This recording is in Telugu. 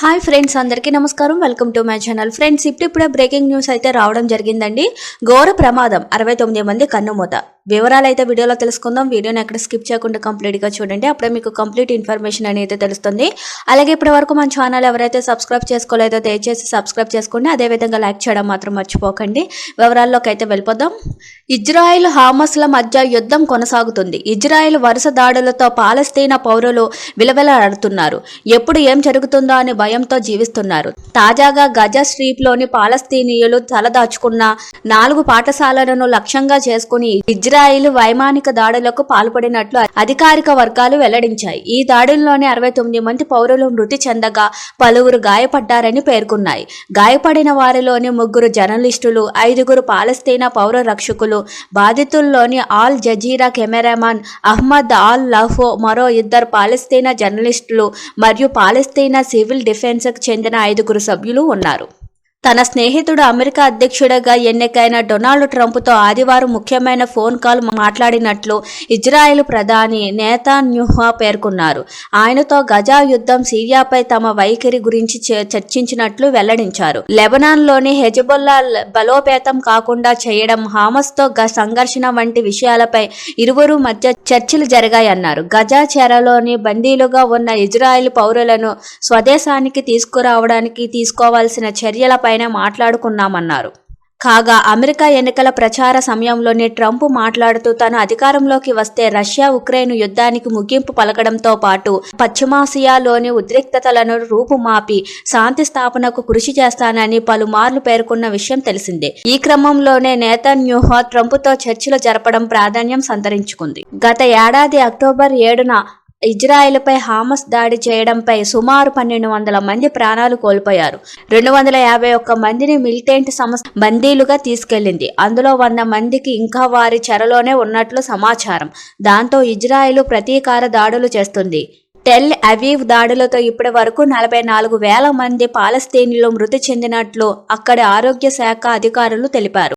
హాయ్ ఫ్రెండ్స్ అందరికీ నమస్కారం. Welcome to my channel. Friends ఇప్పుడిప్పుడే బ్రేకింగ్ న్యూస్ అయితే రావడం జరిగిందండి. ఘోర ప్రమాదం. అరవై తొమ్మిది మంది కన్నుమూత. వివరాలు అయితే వీడియోలో తెలుసుకుందాం. వీడియోని ఎక్కడ స్కిప్ చేయకుండా కంప్లీట్గా చూడండి. అప్పుడే మీకు కంప్లీట్ ఇన్ఫర్మేషన్ అనేది తెలుస్తుంది. అలాగే ఇప్పటి వరకు మన ఛానల్ ఎవరైతే సబ్స్క్రైబ్ చేసుకోలేదో దయచేసి సబ్స్క్రైబ్ చేసుకోండి. అదేవిధంగా లైక్ చేయడం మాత్రం మర్చిపోకండి. వివరాల్లోకి అయితే వెళ్ళిపోదాం. ఇజ్రాయెల్ హామస్ల మధ్య యుద్ధం కొనసాగుతుంది. ఇజ్రాయెల్ వరుస దాడులతో పాలస్తీనా పౌరులు విలవిలాడుతున్నారు ఎప్పుడు ఏం జరుగుతుందో అని భయంతో జీవిస్తున్నారు. తాజాగా గజా స్ట్రీప్లోని పాలస్తీనీయులు తలదాచుకున్న నాలుగు పాఠశాలలను లక్ష్యంగా చేసుకుని ఇజ్రాయిల్ వైమానిక దాడులకు పాల్పడినట్లు అధికారిక వర్గాలు వెల్లడించాయి. ఈ దాడుల్లోనే అరవై తొమ్మిది మంది పౌరులు మృతి చెందగా పలువురు గాయపడ్డారని పేర్కొన్నాయి. గాయపడిన వారిలోని ముగ్గురు జర్నలిస్టులు ఐదుగురు పాలస్తీనా పౌర రక్షకులు బాధితుల్లోని Al Jazeera cameraman Ahmed al Lahoh మరో ఇద్దరు పాలస్తీనా జర్నలిస్టులు మరియు పాలస్తీనా సివిల్ డిఫెన్స్కు చెందిన ఐదుగురు సభ్యులు ఉన్నారు. తన స్నేహితుడు అమెరికా అధ్యక్షుడిగా ఎన్నికైన డొనాల్డ్ ట్రంప్తో ఆదివారం ముఖ్యమైన ఫోన్ కాల్ మాట్లాడినట్లు ఇజ్రాయెల్ ప్రధాని నేతాన్యూహా పేర్కొన్నారు. ఆయనతో గజా యుద్ధం సిరియాపై తమ వైఖరి గురించి చ- చర్చించినట్లు వెల్లడించారు. లెబనాన్లోని హెజబొల్లా బలోపేతం కాకుండా చేయడం హామస్తో గ సంఘర్షణ వంటి విషయాలపై ఇరువురు మధ్య చర్చలు జరిగాయన్నారు. గజా చెరలోని బందీలుగా ఉన్న ఇజ్రాయెల్ పౌరులను స్వదేశానికి తీసుకురావడానికి తీసుకోవాల్సిన చర్యలపై చర్యలపైన మాట్లాడుకున్నామన్నారు. కాగా అమెరికా ఎన్నికల ప్రచార సమయంలోనే ట్రంప్ మాట్లాడుతూ తాను అధికారంలోకి వస్తే రష్యా ఉక్రెయిన్ యుద్ధానికి ముగింపు పలకడంతో పాటు పశ్చిమాసియాలోని ఉద్రిక్తతలను రూపుమాపి శాంతి స్థాపనకు కృషి చేస్తానని పలుమార్లు పేర్కొన్న విషయం తెలిసిందే. ఈ క్రమంలోనే నేతన్యూహో ట్రంప్తో చర్చలు జరపడం ప్రాధాన్యం సంతరించుకుంది. గత ఏడాది అక్టోబర్ ఏడున ఇజ్రాయెల్పై హామస్ దాడి చేయడంపై సుమారు పన్నెండు వందల మంది ప్రాణాలు కోల్పోయారు. రెండు వందల యాభై ఒక్క మందిని మిలిటెంట్ సంస్థ బందీలుగా తీసుకెళ్ళింది అందులో వంద మందికి ఇంకా వారి చెరలోనే ఉన్నట్లు సమాచారం. దాంతో ఇజ్రాయెల్ ప్రతీకార దాడులు చేస్తుంది. టెల్ అవీవ్ దాడులతో ఇప్పటి వరకు నలభై నాలుగు వేల మంది పాలస్తీనిలో మృతి చెందినట్లు అక్కడి ఆరోగ్య శాఖ అధికారులు తెలిపారు.